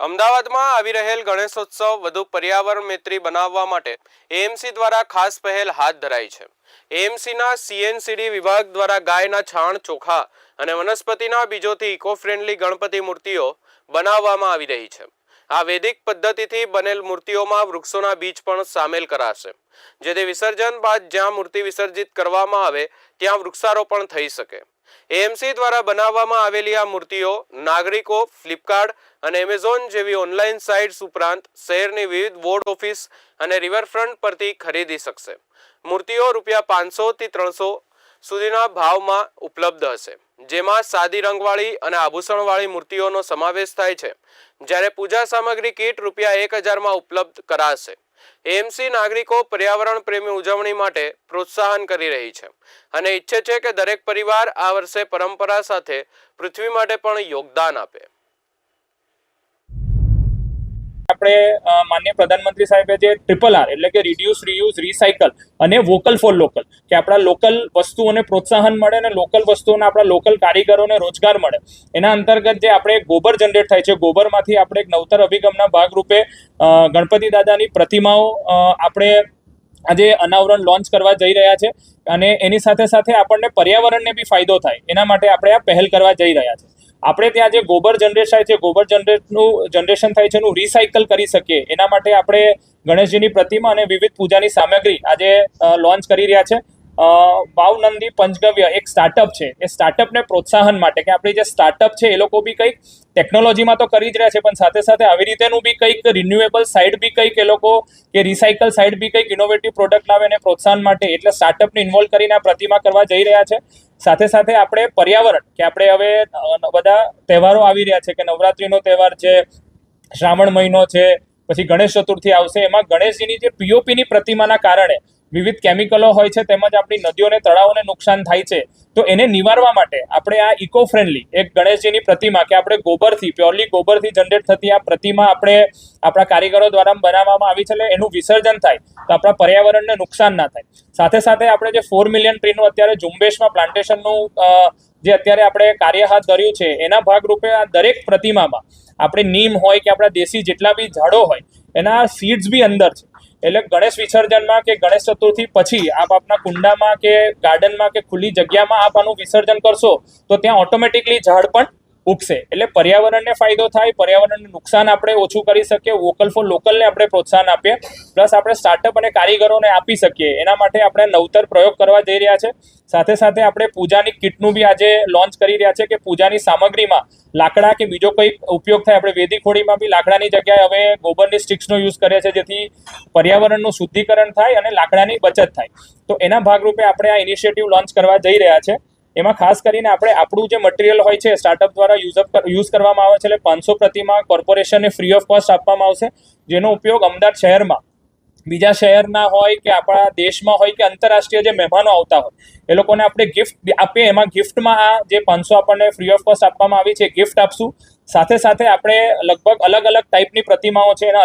અમદાવાદમાં આવી રહેલ ગણેશોત્સવ વધુ પર્યાવરણ મિત્રી બનાવવા માટે એએમસી દ્વારા ખાસ પહેલ હાથ ધરાઈ છે. એએમસીના સીએનસીડી વિભાગ દ્વારા ગાયના છાણ ચોખા અને વનસ્પતિના બીજોથી ઇકો ફ્રેન્ડલી ગણપતિ મૂર્તિઓ બનાવવામાં આવી રહી છે. આ વૈદિક પદ્ધતિથી બનેલ મૂર્તિઓમાં વૃક્ષોના બીજ પણ સામેલ કરાશે. જેથી વિસર્જન બાદ જ્યાં મૂર્તિ વિસર્જિત કરવામાં આવે, ત્યાં વૃક્ષારોપણ થઈ શકે. એએમસી દ્વારા બનાવવામાં આવેલી આ મૂર્તિઓ નાગરિકો ફ્લિપકાર્ટ અને એમેઝોન જેવી ઓનલાઈન સાઇટ્સ ઉપરાંત શહેરની વિવિધ વોર્ડ ઓફિસ અને રિવરફ્રન્ટ પરથી ખરીદી શકશે. મૂર્તિઓ રૂપિયા પાંચસોથી ત્રણસો સુધીના ભાવમાં ઉપલબ્ધ હશે. જેમાં સાદી રંગવાળી અને આભૂષણવાળી મૂર્તિઓનો સમાવેશ થાય છે. જ્યારે પૂજા સામગ્રી કીટ રૂપિયા એક હજારમાં ઉપલબ્ધ કરાશે. એમસી નાગરિકો પર્યાવરણ પ્રેમી ઉજવણી માટે પ્રોત્સાહન કરી રહી છે અને ઈચ્છે છે કે દરેક પરિવાર આ વર્ષે પરંપરા સાથે પૃથ્વી માટે પણ યોગદાન આપે. આપણે માન્ય પ્રધાનમંત્રી સાહેબે જે ટ્રિપલ આર એટલે કે રિડ્યુસ રીયુઝ રિસાયકલ અને વોકલ ફોર લોકલ કે આપણા લોકલ વસ્તુઓને પ્રોત્સાહન મળે અને લોકલ વસ્તુઓને આપણા લોકલ કારીગરોને રોજગાર મળે. એના અંતર્ગત જે આપણે ગોબર જનરેટ થાય છે, ગોબરમાંથી આપણે એક નવતર અભિગમના ભાગરૂપે ગણપતિ દાદાની પ્રતિમાઓ આપણે આજે અનાવરણ લોન્ચ કરવા જઈ રહ્યા છે અને એની સાથે સાથે આપણને પર્યાવરણને બી ફાયદો થાય. એના માટે આપણે આ પહેલ કરવા જઈ રહ્યા છે. આપણે ત્યાં જે ગોબર જનરેટ થાય છે, ગોબર જનરેટનું જનરેશન થાય છે, એનું રિસાયકલ કરી શકીએ. એના માટે આપણે ગણેશજીની પ્રતિમા અને વિવિધ પૂજાની સામગ્રી આજે લોન્ચ કરી રહ્યા છે. વાવનંદી પંચગવ્ય એક સ્ટાર્ટઅપ છે. એ સ્ટાર્ટઅપને પ્રોત્સાહન માટે કે આપણી જે સ્ટાર્ટઅપ છે, એ લોકો બી કંઈક ટેકનોલોજીમાં તો કરી જ રહ્યા છે, પણ સાથે સાથે આવી રીતેનું બી કંઈક રિન્યુએબલ સાઇડ બી કંઈક એ લોકો કે રિસાયકલ સાઇડ બી કંઈક ઇનોવેટિવ પ્રોડક્ટ લાવે અને પ્રોત્સાહન માટે એટલે સ્ટાર્ટઅપને ઇન્વોલ્વ કરીને આ પ્રતિમા કરવા જઈ રહ્યા છે. સાથે સાથે આપણે પર્યાવરણ કે આપણે હવે બધા તહેવારો આવી રહ્યા છે કે નવરાત્રિનો તહેવાર છે, શ્રાવણ મહિનો છે, પછી ગણેશ ચતુર્થી આવશે, એમાં ગણેશજીની જે પીઓપીની પ્રતિમાના કારણે વિવિધ કેમિકલો હોય છે, તેમજ આપણી નદીઓને તળાવોને નુકસાન થાય છે, તો એને નિવારવા માટે આપણે આ ઇકો ફ્રેન્ડલી એક ગણેશજીની પ્રતિમા કે આપણે ગોબરથી પ્યોરલી ગોબરથી જનરેટ થતી આ પ્રતિમા આપણે આપણા કારીગરો દ્વારા બનાવવામાં આવી છે એટલે એનું વિસર્જન થાય, તો આપણા પર્યાવરણને નુકસાન ના થાય. સાથે સાથે આપણે જે ફોર મિલિયન ટ્રીનું અત્યારે ઝુંબેશમાં પ્લાન્ટેશનનું જે અત્યારે આપણે કાર્ય હાથ ધર્યું છે, એના ભાગરૂપે આ દરેક પ્રતિમામાં આપણે નીમ હોય કે આપણા દેશી જેટલા બી ઝાડો હોય, એના સીડ્સ બી અંદર છે. એટલે ગણેશ વિસર્જનમાં કે ગણેશ ચતુર્થી પછી આપ આપના કુંડામાં કે ગાર્ડનમાં કે ખુલ્લી જગ્યામાં આપ આનું વિસર્જન કરશો, તો ત્યાં ઓટોમેટિકલી ઝાડ પણ ઉગશે. એટલે પર્યાવરણને ફાયદો થાય, પર્યાવરણને નુકસાન આપણે ઓછું કરી શકીએ વોકલ ફોર લોકલને આપણે પ્રોત્સાહન આપીએ. પ્લસ આપણે સ્ટાર્ટઅપ અને કારીગરોને આપી શકીએ. એના માટે આપણે નવતર પ્રયોગ કરવા જઈ રહ્યા છે. સાથે સાથે આપણે પૂજાની કિટનું બી આજે લોન્ચ કરી રહ્યા છે કે પૂજાની સામગ્રીમાં લાકડા કે બીજો કોઈ ઉપયોગ થાય. આપણે વેદી ખોડીમાં બી લાકડાની જગ્યાએ હવે ગોબરની સ્ટિક્સનો યુઝ કરીએ છીએ, જેથી પર્યાવરણનું શુદ્ધિકરણ થાય અને લાકડાની બચત થાય. તો એના ભાગરૂપે આપણે આ ઇનિશિયેટિવ લોન્ચ કરવા જઈ રહ્યા છે. એમાં ખાસ કરીને આપણે આપણું જે મટીરિયલ હોય છે સ્ટાર્ટઅપ દ્વારા યુઝ યુઝ કરવામાં આવે છે, એટલે પાંચસો પ્રતિમા કોર્પોરેશનને ફ્રી ઓફ કોસ્ટ આપવામાં આવશે. જેનો ઉપયોગ અમદાવાદ શહેરમાં, બીજા શહેરના હોય કે આપણા દેશમાં હોય કે આંતરરાષ્ટ્રીય જે મહેમાનો આવતા હોય, એ લોકોને આપણે ગિફ્ટ આપીએ. એમાં ગિફ્ટમાં આ જે પાંચસો આપણને ફ્રી ઓફ કોસ્ટ આપવામાં આવી છે ગિફ્ટ આપશું. સાથે સાથે આપણે લગભગ અલગ અલગ ટાઈપની પ્રતિમાઓ છે, એના અલગ